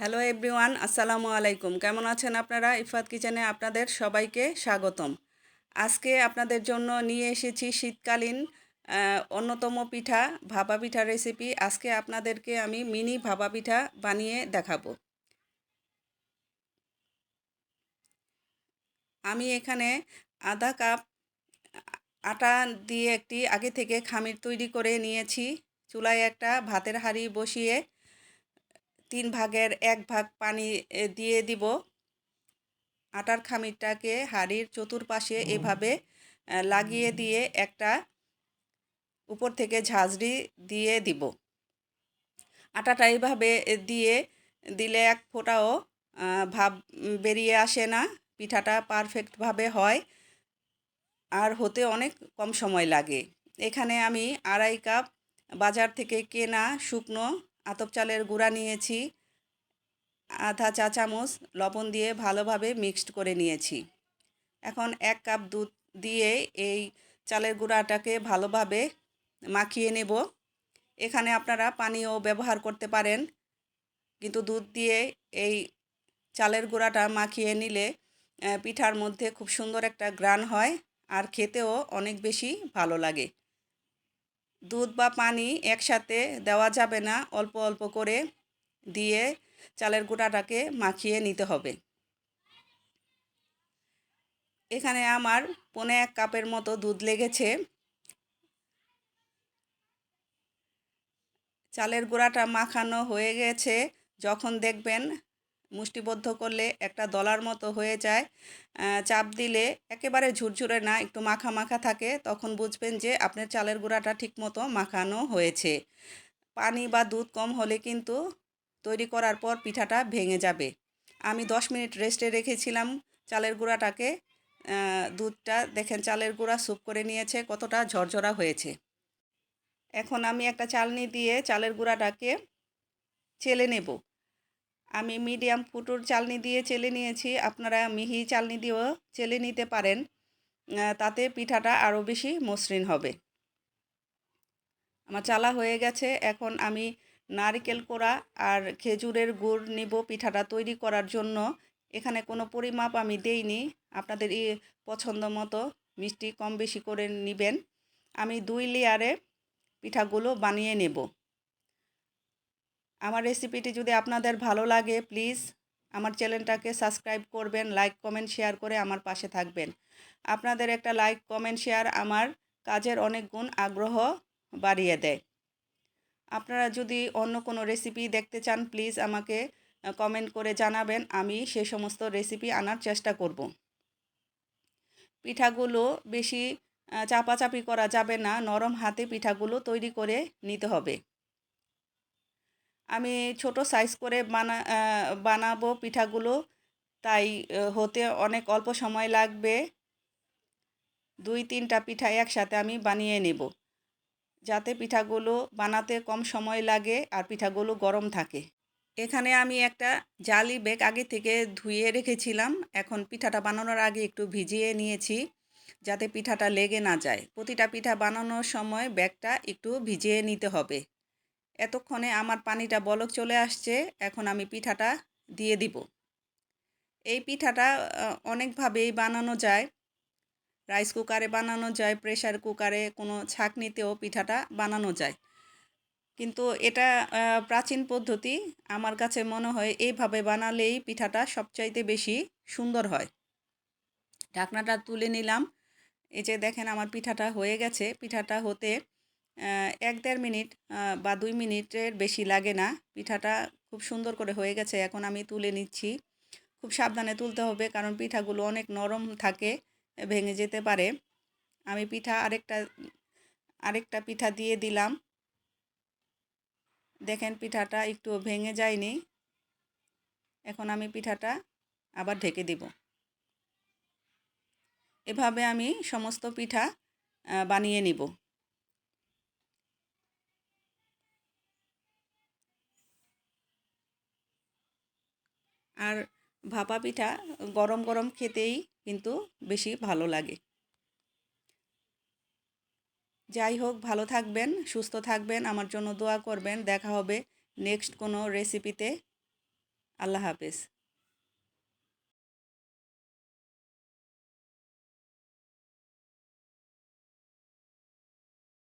Hello everyone, আসসালামু আলাইকুম। কেমন আছেন আপনারা? ইফাত কিচেনে আপনাদের সবাইকে স্বাগতম। আজকে আপনাদের জন্য নিয়ে এসেছি শীতকালীন অন্যতম পিঠা, ভাপা পিঠা রেসিপি আজকে আপনাদেরকে আমি মিনি ভাপা পিঠা বানিয়ে দেখাবো। আমি এখানে আধা কাপ আটা দিয়ে একটি আগে থেকে খামির তৈরি করে নিয়েছি। চুলায় একটা ভাতের হাঁড়ি বসিয়ে তিন ভাগের এক ভাগ পানি দিয়ে দিব। আটার খামিরটাকে হাঁড়ির চতুর্পাশে এভাবে লাগিয়ে দিয়ে একটা উপর থেকে ঝাঁঝরি দিয়ে দিব। আটাটা এইভাবে দিয়ে দিলে এক ফোঁটাও ভাব বেরিয়ে আসে না। পিঠাটা পারফেক্টভাবে হয় আর হতে অনেক কম সময় লাগে। এখানে আমি আড়াই কাপ বাজার থেকে কেনা শুকনো আতপ চালের গুঁড়া নিয়েছি, আধা চা চামচ লবণ দিয়ে ভালোভাবে মিক্সড করে নিয়েছি। এখন এক কাপ দুধ দিয়ে এই চালের গুঁড়াটাকে ভালোভাবে মাখিয়ে নেব। এখানে আপনারা পানিও ব্যবহার করতে পারেন, কিন্তু দুধ দিয়ে এই চালের গুঁড়াটা মাখিয়ে নিলে পিঠার মধ্যে খুব সুন্দর একটা গ্রান হয় আর খেতেও অনেক বেশি ভালো লাগে। দুধ বা পানি একসাথে দেওয়া যাবে না। অল্প অল্প করে দিয়ে চালের গুঁড়াটাকে মাখিয়ে নিতে হবে। এখানে আমার পনে এক কাপের মতো দুধ লেগেছে। চালের গুঁড়াটা মাখানো হয়ে গেছে। যখন দেখবেন মুষ্টিবদ্ধ করলে একটা দলার মতো হয়ে যায়। চাপ দিলে একেবারে ঝুরঝুরে না, একটু মাখা মাখা থাকে, তখন বুঝবেন যে আপনার চালের গুঁড়াটা ঠিকমতো মাখানো হয়েছে। পানি বা দুধ কম হলে কিন্তু তৈরি করার পর পিঠাটা ভেঙে যাবে। আমি দশ মিনিট রেস্টে রেখেছিলাম চালের গুঁড়াটাকে। দুধটা দেখেন চালের গুঁড়া স্যুপ করে নিয়েছে, কতটা ঝরঝরা হয়েছে। এখন আমি একটা চালনি দিয়ে চালের গুঁড়াটাকে চেলে নেব। আমি মিডিয়াম ফুটোর চালনি দিয়ে চেলে নিয়েছি। আপনারা মিহি চালনি দিয়েও চেলে নিতে পারেন। তাতে পিঠাটা আরও বেশি মসৃণ হবে। আমার চালা হয়ে গেছে। এখন আমি নারকেল কোড়া আর খেজুরের গুড় নিব পিঠাটা তৈরি করার জন্য। এখানে কোনো পরিমাপ আমি দেইনি। আপনাদের পছন্দ মতো মিষ্টি কম বেশি করে নেবেন। আমি দুই লেয়ারে পিঠাগুলো বানিয়ে নেব। আমার রেসিপিটি যদি আপনাদের ভালো লাগে প্লিজ আমার চ্যানেলটাকে সাবস্ক্রাইব করবেন লাইক কমেন্ট শেয়ার করে আমার পাশে থাকবেন। আপনাদের একটা লাইক কমেন্ট শেয়ার আমার কাজের অনেক গুণ আগ্রহ বাড়িয়ে দেয়। আপনারা যদি অন্য কোনো রেসিপি দেখতে চান প্লিজ আমাকে কমেন্ট করে জানাবেন, আমি সে সমস্ত রেসিপি আনার চেষ্টা করব। পিঠাগুলো বেশি চাপাচাপি করা যাবে না, নরম হাতে পিঠাগুলো তৈরি করে নিতে হবে। আমি ছোট সাইজ করে বানা বানাবো পিঠাগুলো। তাই হতে অনেক অল্প সময় লাগবে। দুই তিনটা পিঠা একসাথে আমি বানিয়ে নেব। যাতে পিঠাগুলো বানাতে কম সময় লাগে আর পিঠাগুলো গরম থাকে। এখানে আমি একটা জালি বেগ আগে থেকে ধুয়ে রেখেছিলাম। এখন পিঠাটা বানানোর আগে একটু ভিজিয়ে নিয়েছি যাতে পিঠাটা লেগে না যায়। প্রতিটা পিঠা বানানোর সময় ব্যাগটা একটু ভিজিয়ে নিতে হবে। এতক্ষণে আমার পানিটা বলক চলে আসছে, এখন আমি পিঠাটা দিয়ে দিব। এই পিঠাটা অনেকভাবেই বানানো যায়। রাইস কুকারে বানানো যায় প্রেশার কুকারে কোনো ছাঁকনিতেও পিঠাটা বানানো যায়। কিন্তু এটা প্রাচীন পদ্ধতি, আমার কাছে মনে হয় এইভাবে বানালেই পিঠাটা সবচাইতে বেশি সুন্দর হয়। ঢাকনাটা তুলে নিলাম। এই যে দেখেন আমার পিঠাটা হয়ে গেছে। পিঠাটা হতে এক দেড় মিনিট বা দুই মিনিটের বেশি লাগে না। পিঠাটা খুব সুন্দর করে হয়ে গেছে, এখন আমি তুলে নিচ্ছি। খুব সাবধানে তুলতে হবে, কারণ পিঠাগুলো অনেক নরম থাকে, ভেঙে যেতে পারে। আমি পিঠা আরেকটা আরেকটা পিঠা দিয়ে দিলাম। দেখেন পিঠাটা একটু ভেঙে যায়নি। এখন আমি পিঠাটা আবার ঢেকে দিব। এভাবে আমি সমস্ত পিঠা বানিয়ে নিব। আর ভাপা পিঠা গরম গরম খেতেই কিন্তু বেশি ভালো লাগে। যাই হোক, ভালো থাকবেন, সুস্থ থাকবেন, আমার জন্য দোয়া করবেন। দেখা হবে নেক্সট কোনো রেসিপিতে আল্লাহ হাফেজ।